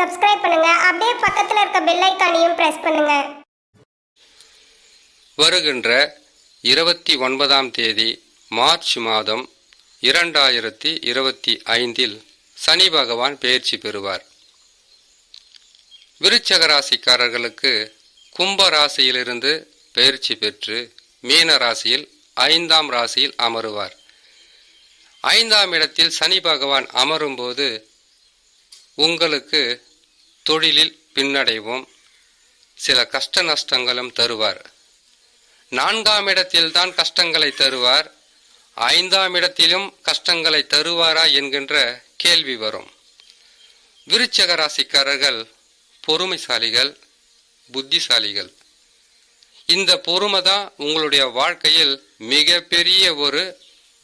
Subscribe பண்ணுங்க. அப்படியே பக்கத்துல இருக்க பெல் ஐக்கானையும் பிரஸ் பண்ணுங்க. வருகின்ற இருபத்தி ஒன்பதாம் தேதி மார்ச் மாதம் இரண்டாயிரத்தி இருபத்தி ஐந்தில் சனி பகவான் பயிற்சி பெறுவார். விருச்சக ராசிக்காரர்களுக்கு கும்ப ராசியிலிருந்து பயிற்சி பெற்று மீன ராசியில் ஐந்தாம் ராசியில் அமருவார். ஐந்தாம் இடத்தில் சனி பகவான் அமரும்போது உங்களுக்கு தொழிலில் பின்னடைவும். சில கஷ்ட நஷ்டங்களும் தருவார். நான்காம் இடத்தில்தான் கஷ்டங்களை தருவார். ஐந்தாம் இடத்திலும் கஷ்டங்களை தருவாரா என்கின்ற கேள்வி வரும். விருச்சக ராசிக்காரர்கள் பொறுமைசாலிகள் புத்திசாலிகள். இந்த பொறுமை தான் உங்களுடைய வாழ்க்கையில் மிகப்பெரிய ஒரு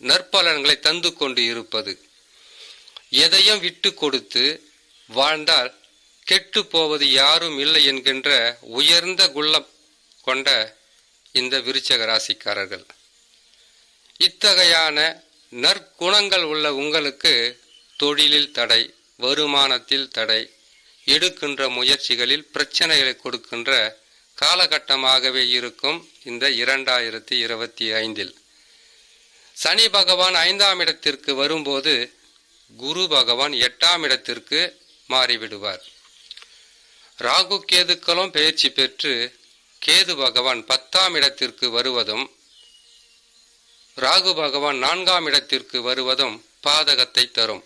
நற்பலன்களை தந்து கொண்டு இருப்பது. எதையும் விட்டு கொடுத்து வாழ்ந்தால் கெட்டு போவது யாரும் இல்லை என்கின்ற உயர்ந்த குள்ளம் கொண்ட இந்த விருச்சக ராசிக்காரர்கள். இத்தகையான நற்குணங்கள் உள்ள உங்களுக்கு தொழிலில் தடை வருமானத்தில் தடை எடுக்கின்ற முயற்சிகளில் பிரச்சனைகளை கொடுக்கின்ற காலகட்டமாகவே இருக்கும் இந்த இரண்டாயிரத்தி இருபத்தி ஐந்தில். சனி பகவான் ஐந்தாம் இடத்திற்கு வரும்போது குரு பகவான் எட்டாம் இடத்திற்கு மாறிவிடுவார். ராகு கேதுக்களும் பயிற்சி பெற்று கேது பகவான் பத்தாம் இடத்திற்கு வருவதும் ராகு பகவான் நான்காம் இடத்திற்கு வருவதும் பாதகத்தை தரும்.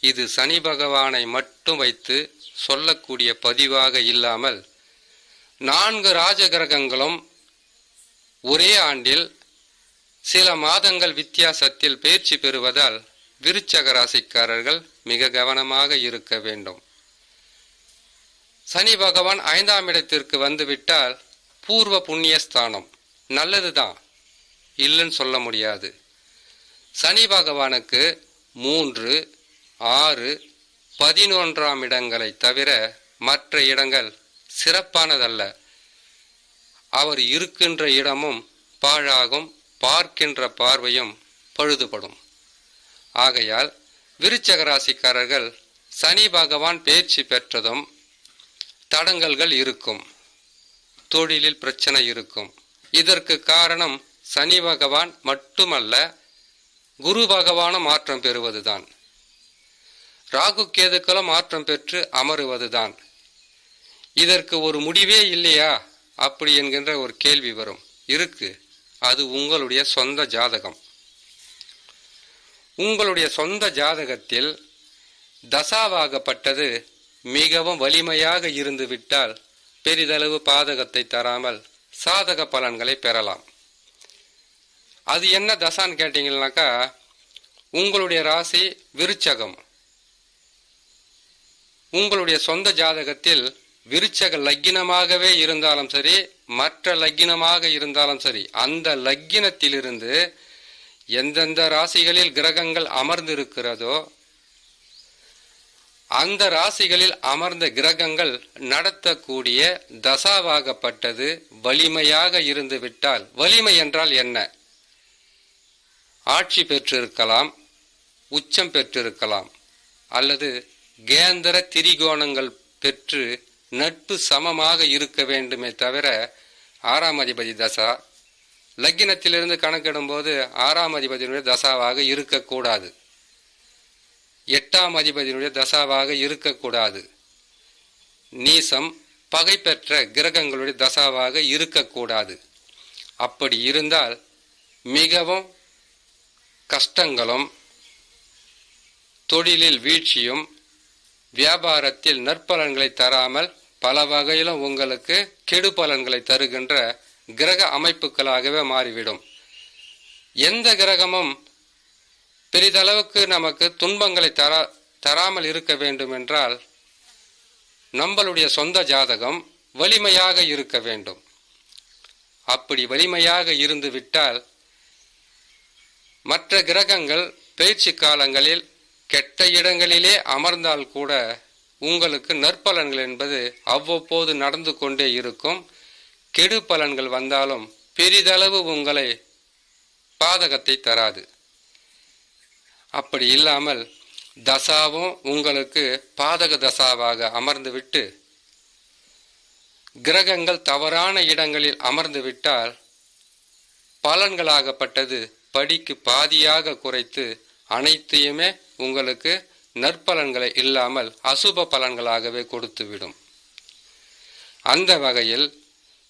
இது சனி பகவானை மட்டும் வைத்து சொல்லக்கூடிய பதிவாக இல்லாமல் நான்கு ராஜகிரகங்களும் ஒரே ஆண்டில் சில மாதங்கள் வித்தியாசத்தில் பயிற்சி பெறுவதால் விருச்சக ராசிக்காரர்கள் மிக கவனமாக இருக்க வேண்டும். சனி பகவான் ஐந்தாம் இடத்திற்கு வந்துவிட்டால் பூர்வ புண்ணியஸ்தானம். நல்லதுதான். இல்லைன்னு சொல்ல முடியாது. சனி பகவானுக்கு மூன்று ஆறு பதினொன்றாம் இடங்களை தவிர மற்ற இடங்கள் சிறப்பானதல்ல. அவர் இருக்கின்ற இடமும் பாழாகும் பார்க்கின்ற பார்வையும் பழுதுபடும். ஆகையால் விருச்சக ராசிக்காரர்கள் சனி பகவான் பேச்சு பெற்றதும் தடங்கல்கள் இருக்கும். தொழிலில் பிரச்சனை இருக்கும். இதற்கு காரணம் சனி பகவான் மட்டுமல்ல குரு பகவானும் மாற்றம் பெறுவதுதான். ராகு கேதுக்களும் மாற்றம் பெற்று அமருவதுதான். இதற்கு ஒரு முடிவே இல்லையா? அப்படி என்கின்ற ஒரு கேள்வி வரும். இருக்கு. அது உங்களுடைய சொந்த ஜாதகம். உங்களுடைய சொந்த ஜாதகத்தில் தசாவாகப்பட்டது மிகவும் வலிமையாக இருந்து விட்டால் பெரிதளவு பாதகத்தை தராமல் சாதக பலன்களை பெறலாம். அது என்ன தசான்னு கேட்டீங்கன்னாக்கா உங்களுடைய ராசி விருச்சகம். உங்களுடைய சொந்த ஜாதகத்தில் விருச்சக லக்கினமாகவே இருந்தாலும் சரி மற்ற லக்கினமாக இருந்தாலும் சரி அந்த லக்கினத்திலிருந்து எந்தெந்த ராசிகளில் கிரகங்கள் அமர்ந்திருக்கிறதோ அந்த ராசிகளில் அமர்ந்த கிரகங்கள் நடத்தக்கூடிய தசாவாகப்பட்டது வலிமையாக இருந்துவிட்டால். வலிமை என்றால் என்ன? ஆட்சி பெற்றிருக்கலாம் உச்சம் பெற்றிருக்கலாம் அல்லது கேந்திர திரிகோணங்கள் பெற்று நட்பு சமமாக இருக்க வேண்டுமே தவிர ஆறாம் அதிபதி தசா லக்கினத்திலிருந்து கணக்கிடும்போது ஆறாம் அதிபதியினுடைய தசாவாக இருக்கக்கூடாது. எட்டாம் அதிபதியினுடைய தசாவாக இருக்கக்கூடாது. நீசம் பகை பெற்ற கிரகங்களுடைய தசாவாக இருக்கக்கூடாது. அப்படி இருந்தால் மிகவும் கஷ்டங்களும் தொழிலில் வீழ்ச்சியும் வியாபாரத்தில் நற்பலன்களை தராமல் பல வகையிலும் உங்களுக்கு கெடு பலன்களை தருகின்ற கிரக அமைப்புகளாகவே மாறிவிடும். எந்த கிரகமும் பெரிதளவுக்கு நமக்கு துன்பங்களை தரா தராமல் இருக்க வேண்டும் என்றால் நம்மளுடைய சொந்த ஜாதகம் வலிமையாக இருக்க வேண்டும். அப்படி வலிமையாக இருந்து விட்டால் மற்ற கிரகங்கள் பயிற்சி காலங்களில் கெட்ட இடங்களிலே அமர்ந்தால் கூட உங்களுக்கு நற்பலன்கள் என்பது அவ்வப்போது நடந்து கொண்டே இருக்கும். கெடு பலன்கள் வந்தாலும் பெரிதளவு உங்களை பாதகத்தை தராது. அப்படி இல்லாமல் தசாவும் உங்களுக்கு பாதக தசாவாக அமர்ந்துவிட்டு கிரகங்கள் தவறான இடங்களில் அமர்ந்து விட்டால் பலன்களாகப்பட்டது படிக்கு பாதியாக குறைத்து அனைத்தையுமே உங்களுக்கு நற்பலன்களை இல்லாமல் அசுப பலன்களாகவே கொடுத்துவிடும். அந்த வகையில்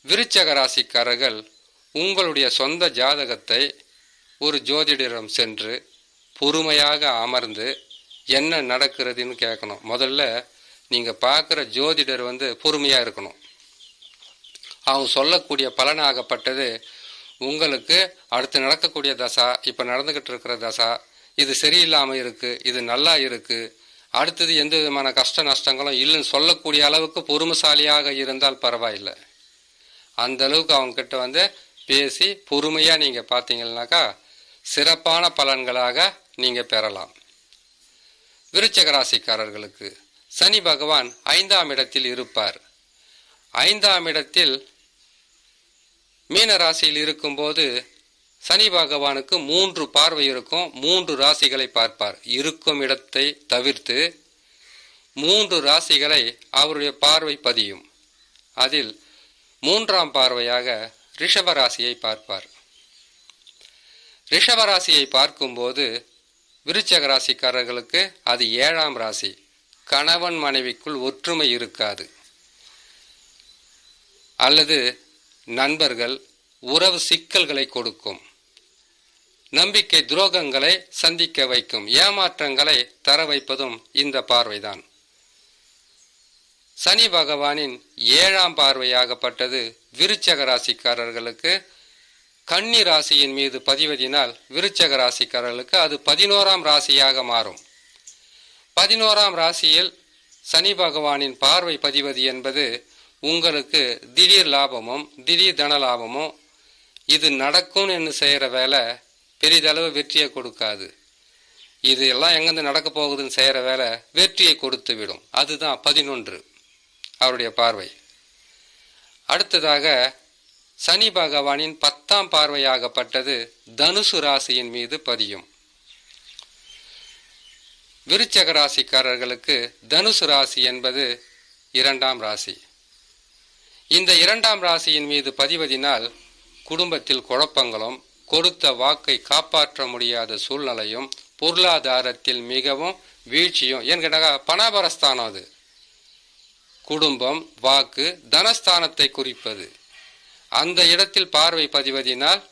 விருச்சக ராசிக்காரர்கள் உங்களுடைய சொந்த ஜாதகத்தை ஒரு ஜோதிடரிடம் சென்று பொறுமையாக அமர்ந்து என்ன நடக்கிறதுன்னு கேட்கணும். முதல்ல நீங்கள் பார்க்குற ஜோதிடர் வந்து பொறுமையாக இருக்கணும். அவங்க சொல்லக்கூடிய பலனாகப்பட்டது உங்களுக்கு அடுத்து நடக்கக்கூடிய தசா இப்போ நடந்துக்கிட்டு இருக்கிற தசா இது சரியில்லாமல் இருக்குது இது நல்லா இருக்குது அடுத்தது எந்த விதமான கஷ்ட நஷ்டங்களும் இல்லைன்னு சொல்லக்கூடிய அளவுக்கு பொறுமைசாலியாக இருந்தால் பரவாயில்லை. அந்த அளவுக்கு அவங்கக்கிட்ட வந்து பேசி பொறுமையாக நீங்கள் பார்த்தீங்கன்னாக்கா சிறப்பான பலன்களாக நீங்கள் பெறலாம். விருச்சக ராசிக்காரர்களுக்கு சனி பகவான் ஐந்தாம் இடத்தில் இருப்பார். ஐந்தாம் இடத்தில் மீன ராசியில் இருக்கும்போது சனி பகவானுக்கு மூன்று பார்வை இருக்கும். மூன்று ராசிகளை பார்ப்பார். இருக்கும் இடத்தை தவிர்த்து மூன்று ராசிகளை அவருடைய பார்வை பதியும். அதில் மூன்றாம் பார்வையாக ரிஷப ராசியை பார்ப்பார். ரிஷப ராசியை பார்க்கும்போது விருச்சக ராசிக்காரர்களுக்கு அது ஏழாம் ராசி. கணவன் மனைவிக்குள் ஒற்றுமை இருக்காது. அல்லது நண்பர்கள் உறவு சிக்கல்களை கொடுக்கும். நம்பிக்கை துரோகங்களை சந்திக்க வைக்கும். ஏமாற்றங்களை தர வைப்பதும் இந்த பார்வைதான். சனி பகவானின் ஏழாம் பார்வையாகப்பட்டது விருச்சக ராசிக்காரர்களுக்கு கன்னி ராசியின் மீது பதிவதினால் விருச்சக ராசிக்காரர்களுக்கு அது பதினோராம் ராசியாக மாறும். பதினோராம் ராசியில் சனி பகவானின் பார்வை பதிவது என்பது உங்களுக்கு திடீர் லாபமும் திடீர் தன லாபமும் இது நடக்கும்னு என்று செய்கிற வேலை பெரிதளவு வெற்றியை கொடுக்காது. இது எல்லாம் எங்கேருந்து நடக்க போகுதுன்னு செய்கிற வேலை வெற்றியை கொடுத்து விடும். அதுதான் பதினொன்று. அவருடைய பார்வை. அடுத்ததாக சனி பகவானின் பத்தாம் பார்வையாகப்பட்டது தனுசு ராசியின் மீது பதியும். விருச்சக ராசிக்காரர்களுக்கு தனுசு ராசி என்பது இரண்டாம் ராசி. இந்த இரண்டாம் ராசியின் மீது பதிவதினால் குடும்பத்தில் குழப்பங்களும் கொடுத்த வாக்கை காப்பாற்ற முடியாத சூழ்நிலையும் பொருளாதாரத்தில் மிகவும் வீழ்ச்சியும் என்கிட்ட பணபரஸ்தானம் பணாபரஸ்தானம் அது. குடும்பம் வாக்கு தனஸ்தானத்தை குறிப்பது. அந்த இடத்தில் பார்வை பதிவதினால்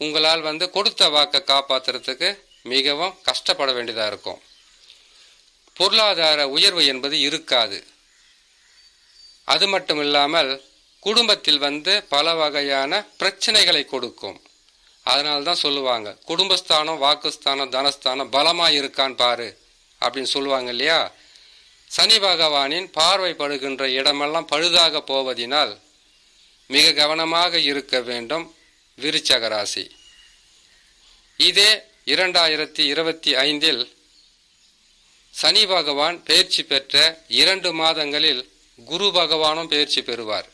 உங்களால் வந்து கொடுத்த வாக்கை காப்பாற்றுறதுக்கு மிகவும் கஷ்டப்பட வேண்டியதாக இருக்கும். பொருளாதார உயர்வு என்பது இருக்காது. அது மட்டும் இல்லாமல் குடும்பத்தில் வந்து பல வகையான பிரச்சனைகளை கொடுக்கும். அதனால தான் சொல்லுவாங்க குடும்பஸ்தானம் வாக்குஸ்தானம் தனஸ்தானம் பலமாக இருக்கான்னு பாரு அப்படின்னு சொல்லுவாங்க இல்லையா? சனி பகவானின் பார்வைப்படுகின்ற இடமெல்லாம் பழுதாக போவதினால் மிக கவனமாக இருக்க வேண்டும் விருச்சக ராசி இதே இரண்டாயிரத்தி இருபத்தி ஐந்தில் சனி பகவான் பயிற்சி பெற்ற இரண்டு மாதங்களில் குரு பகவானும் பயிற்சி பெறுவார்.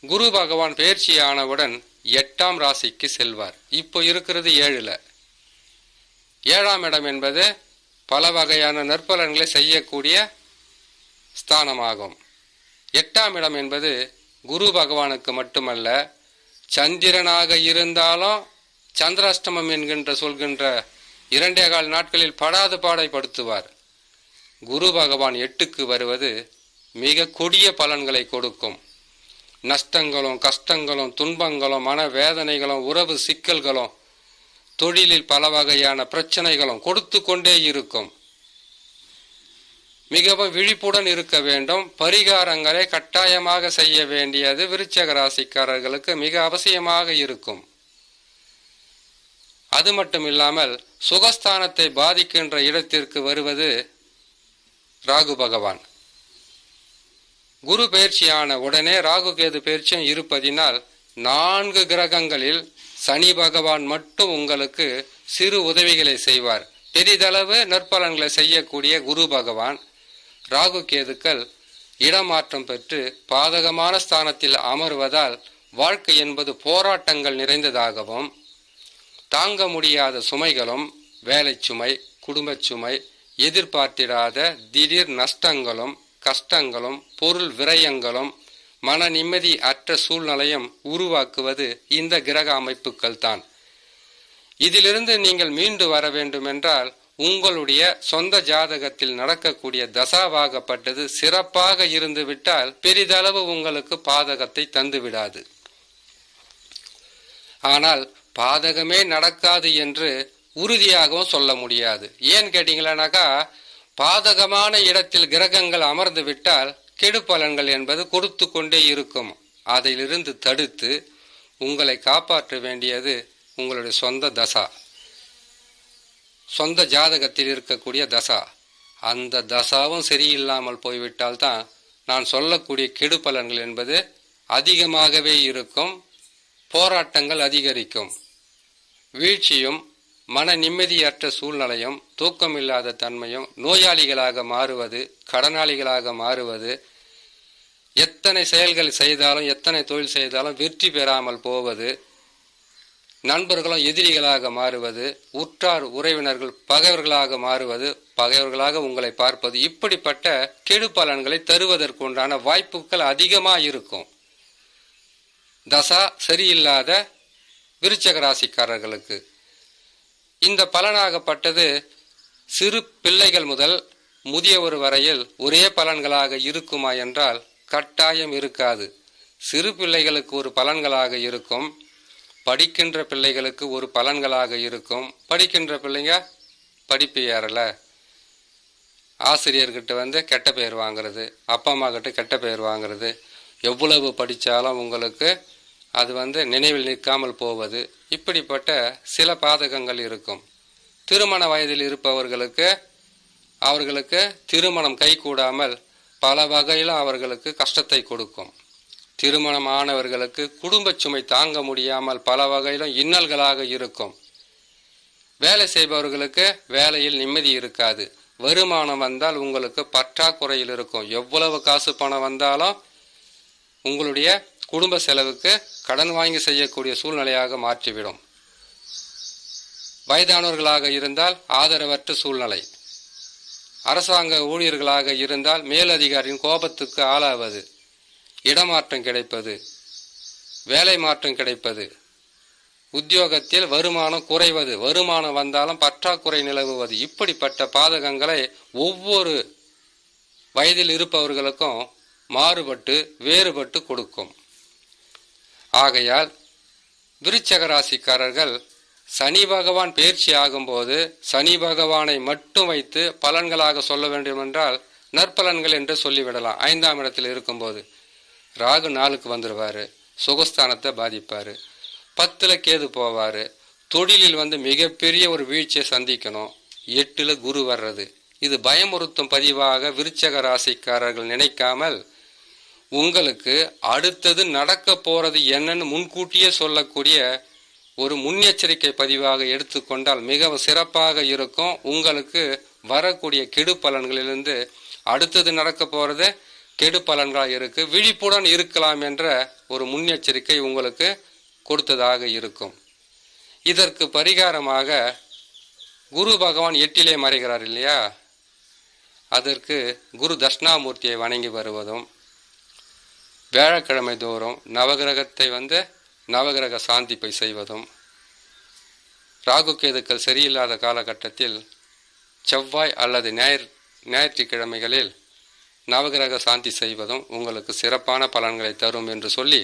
குரு பகவான் பயிற்சியானவுடன் எட்டாம் ராசிக்கு செல்வார். இப்போ இருக்கிறது ஏழில். ஏழாம் இடம் என்பது பல வகையான நற்பலன்களை செய்யக்கூடிய ஸ்தானமாகும். எட்டாம் இடம் என்பது குரு பகவானுக்கு மட்டுமல்ல சந்திரனாக இருந்தாலும் சந்திராஷ்டமம் என்கின்ற சொல்கின்ற இரண்டே கால் நாட்களில் படாது பாடைப்படுத்துவார் குரு பகவான் எட்டுக்கு வருவது மிக கொடிய பலன்களை கொடுக்கும். நஷ்டங்களும் கஷ்டங்களும் துன்பங்களும் மன வேதனைகளும் உறவு சிக்கல்களும் தொழிலில் பல வகையான பிரச்சனைகளும் கொடுத்து கொண்டே இருக்கும். மிகவும் விழிப்புடன் இருக்க வேண்டும். பரிகாரங்களை கட்டாயமாக செய்ய வேண்டியது விருச்சக ராசிக்காரர்களுக்கு மிக அவசியமாக இருக்கும். அது மட்டும் இல்லாமல் சுகஸ்தானத்தை பாதிக்கின்ற இடத்திற்கு வருவது ராகு பகவான். குரு பயிற்சியான உடனே ராகு கேது பயிற்சியும் இருப்பதினால் நான்கு கிரகங்களில் சனி பகவான் மட்டும் உங்களுக்கு சிறு உதவிகளை செய்வார். பெரிதளவு நற்பலன்களை செய்யக்கூடிய குரு பகவான். ராகு கேதுக்கள் இடமாற்றம் பெற்று பாதகமான ஸ்தானத்தில் அமர்வதால் வாழ்க்கை என்பது போராட்டங்கள் நிறைந்ததாகவும் தாங்க முடியாத சுமைகளும் வேலை சுமை குடும்பச் சுமை எதிர்பார்த்திடாத திடீர் நஷ்டங்களும் கஷ்டங்களும் பொருள் விரயங்களும் மன நிம்மதி அற்ற சூழ்நிலையும் உருவாக்குவது இந்த கிரக அமைப்புகள் தான் இதிலிருந்து நீங்கள் மீண்டு வர வேண்டுமென்றால் உங்களுடைய சொந்த ஜாதகத்தில் நடக்கக்கூடிய தசாவாகப்பட்டது சிறப்பாக இருந்து விட்டால் பெரிதளவு உங்களுக்கு பாதகத்தை தந்து விடாது ஆனால் பாதகமே நடக்காது என்று உறுதியாகவும் சொல்ல முடியாது. ஏன் கேட்டீங்களானாக்கா பாதகமான இடத்தில் கிரகங்கள் அமர்ந்து விட்டால் கெடு பலன்கள் என்பது கொடுத்து கொண்டே இருக்கும். அதிலிருந்து தடுத்து உங்களை காப்பாற்ற வேண்டியது உங்களுடைய சொந்த தசா. சொந்த ஜாதகத்தில் இருக்கக்கூடிய தசா. அந்த தசாவும் சரியில்லாமல் போய்விட்டால் தான் நான் சொல்லக்கூடிய கெடு பலன்கள் என்பது அதிகமாகவே இருக்கும். போராட்டங்கள் அதிகரிக்கும். வீழ்ச்சியும் மன நிம்மதியற்ற சூழ்நிலையும் தூக்கமில்லாத தன்மையும் நோயாளிகளாக மாறுவது கடனாளிகளாக மாறுவது எத்தனை செயல்கள் செய்தாலும் எத்தனை தொழில் செய்தாலும் வெற்றி பெறாமல் போவது நண்பர்களும் எதிரிகளாக மாறுவது உற்றார் உறவினர்கள் பகைவர்களாக மாறுவது பகைவர்களாக உங்களை பார்ப்பது இப்படிப்பட்ட கெடு பலன்களை தருவதற்குண்டான வாய்ப்புகள் அதிகமாக இருக்கும். தசா சரியில்லாத விருச்சக ராசிக்காரர்களுக்கு. இந்த பலனாகப்பட்டது சிறு பிள்ளைகள் முதல் முதியவர் வரையில் ஒரே பலன்களாக இருக்குமா என்றால் கட்டாயம் இருக்காது. சிறு பிள்ளைகளுக்கு ஒரு பலன்களாக இருக்கும். படிக்கின்ற பிள்ளைகளுக்கு ஒரு பலன்களாக இருக்கும். படிக்கின்ற பிள்ளைங்க படிப்பு ஏறல. ஆசிரியர்கிட்ட வந்து கெட்ட பெயர் வாங்குறது அப்பா அம்மா கிட்ட கெட்ட பெயர் வாங்குறது. எவ்வளவு படித்தாலும் உங்களுக்கு அது வந்து நினைவில் நிற்காமல் போவது. இப்படிப்பட்ட சில பாதகங்கள் இருக்கும். திருமண வயதில் இருப்பவர்களுக்கு அவர்களுக்கு திருமணம் கைகூடாமல் பல வகையில் அவர்களுக்கு கஷ்டத்தை கொடுக்கும். திருமணம் ஆனவர்களுக்கு குடும்ப சுமை தாங்க முடியாமல் பல வகையிலும் இன்னல்களாக இருக்கும். வேலை செய்பவர்களுக்கு வேலையில் நிம்மதி இருக்காது. வருமானம் வந்தால் உங்களுக்கு பற்றாக்குறையில் இருக்கும். எவ்வளவு காசு பணம் வந்தாலும் உங்களுடைய குடும்ப செலவுக்கு கடன் வாங்கி செய்யக்கூடிய சூழ்நிலையாக மாற்றிவிடும். வயதானவர்களாக இருந்தால் ஆதரவற்ற சூழ்நிலை. அரசாங்க ஊழியர்களாக இருந்தால் மேலதிகாரியின் கோபத்துக்கு ஆளாவது. இடமாற்றம் கிடைப்பது வேலை மாற்றம் கிடைப்பது. உத்தியோகத்தில் வருமானம் குறைவது வருமானம் வந்தாலும் பற்றாக்குறை நிலவுவது இப்படிப்பட்ட பாதகங்களை ஒவ்வொரு வயதில் இருப்பவர்களுக்கும் மாறுபட்டு வேறுபட்டு கொடுக்கும். ஆகையால் விருச்சக ராசிக்காரர்கள் சனி பகவான் பயிற்சி ஆகும்போது சனி பகவானை மட்டும் வைத்து பலன்களாக சொல்ல வேண்டுமென்றால் நற்பலன்கள் என்று சொல்லிவிடலாம். ஐந்தாம் இடத்தில் இருக்கும்போது. ராகு நாளுக்கு வந்துடுவார் சுகஸ்தானத்தை பாதிப்பார். பத்தில் கேது போவார். தொழிலில் வந்து மிகப்பெரிய ஒரு வீழ்ச்சியை சந்திக்கணும். எட்டில் குரு வர்றது. இது பயமுறுத்தும் பதிவாக விருச்சக ராசிக்காரர்கள் நினைக்காமல் உங்களுக்கு அடுத்தது நடக்க போகிறது என்னன்னு முன்கூட்டியே சொல்லக்கூடிய ஒரு முன்னெச்சரிக்கை பதிவாக எடுத்துக்கொண்டால் மிகவும் சிறப்பாக இருக்கும். உங்களுக்கு வரக்கூடிய கெடு பலன்களிலிருந்து அடுத்தது நடக்க போறது கெடு பலன்களாக இருக்கு. விழிப்புடன் இருக்கலாம் என்ற ஒரு முன்னெச்சரிக்கை உங்களுக்கு கொடுத்ததாக இருக்கும். இதற்கு பரிகாரமாக குரு பகவான் எட்டிலே மறைகிறார் இல்லையா? அதற்கு குரு தட்சிணாமூர்த்தியை வணங்கி வருவதும் வியாழக்கிழமை தோறும் நவகிரகத்தை வந்து நவகிரக சாந்திப்பை செய்வதும் ராகு கேதுக்கள் சரியில்லாத காலகட்டத்தில் செவ்வாய் அல்லது ஞாயிற் ஞாயிற்றுக்கிழமைகளில் நவகிரக சாந்தி செய்வதும் உங்களுக்கு சிறப்பான பலன்களை தரும் என்று சொல்லி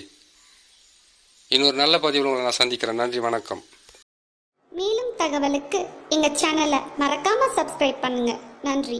இன்னொரு நல்ல பதிவில் உங்களை நான் சந்திக்கிறேன். நன்றி வணக்கம். மேலும் தகவலுக்கு எங்க சேனலை மறக்காம சப்ஸ்கிரைப் பண்ணுங்க. நன்றி.